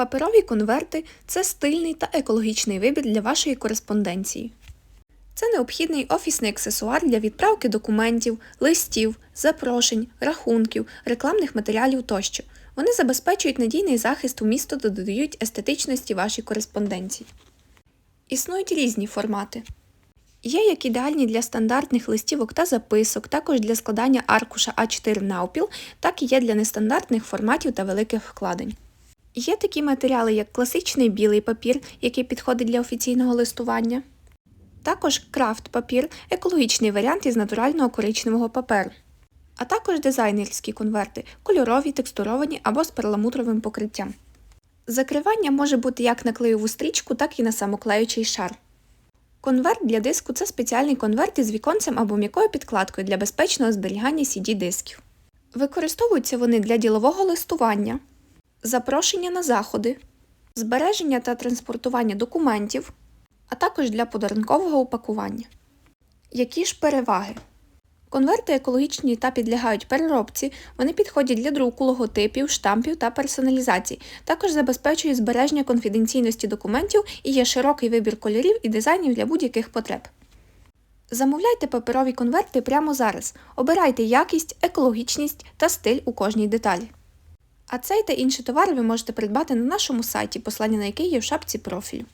Паперові конверти це стильний та екологічний вибір для вашої кореспонденції. Це необхідний офісний аксесуар для відправки документів, листів, запрошень, рахунків, рекламних матеріалів тощо. Вони забезпечують надійний захист у місто та додають естетичності вашій кореспонденції. Існують різні формати. Є як ідеальні для стандартних листівок та записок, також для складання аркуша А4 навпіл, так і є для нестандартних форматів та великих вкладень. Є такі матеріали, як класичний білий папір, який підходить для офіційного листування. Також крафт папір екологічний варіант із натурального коричневого паперу. А також дизайнерські конверти, кольорові, текстуровані або з перламутровим покриттям. Закривання може бути як на клеєву стрічку, так і на самоклеючий шар. Конверт для диску це спеціальний конверт із віконцем або м'якою підкладкою для безпечного зберігання CD-дисків. Використовуються вони для ділового листування, запрошення на заходи, збереження та транспортування документів, а також для подарункового упакування. Які ж переваги? Конверти екологічні та підлягають переробці, вони підходять для друку логотипів, штампів та персоналізації. Також забезпечують збереження конфіденційності документів і є широкий вибір кольорів і дизайнів для будь-яких потреб. Замовляйте паперові конверти прямо зараз. Обирайте якість, екологічність та стиль у кожній деталі. А цей та інші товари ви можете придбати на нашому сайті, послання на який є в шапці профілю.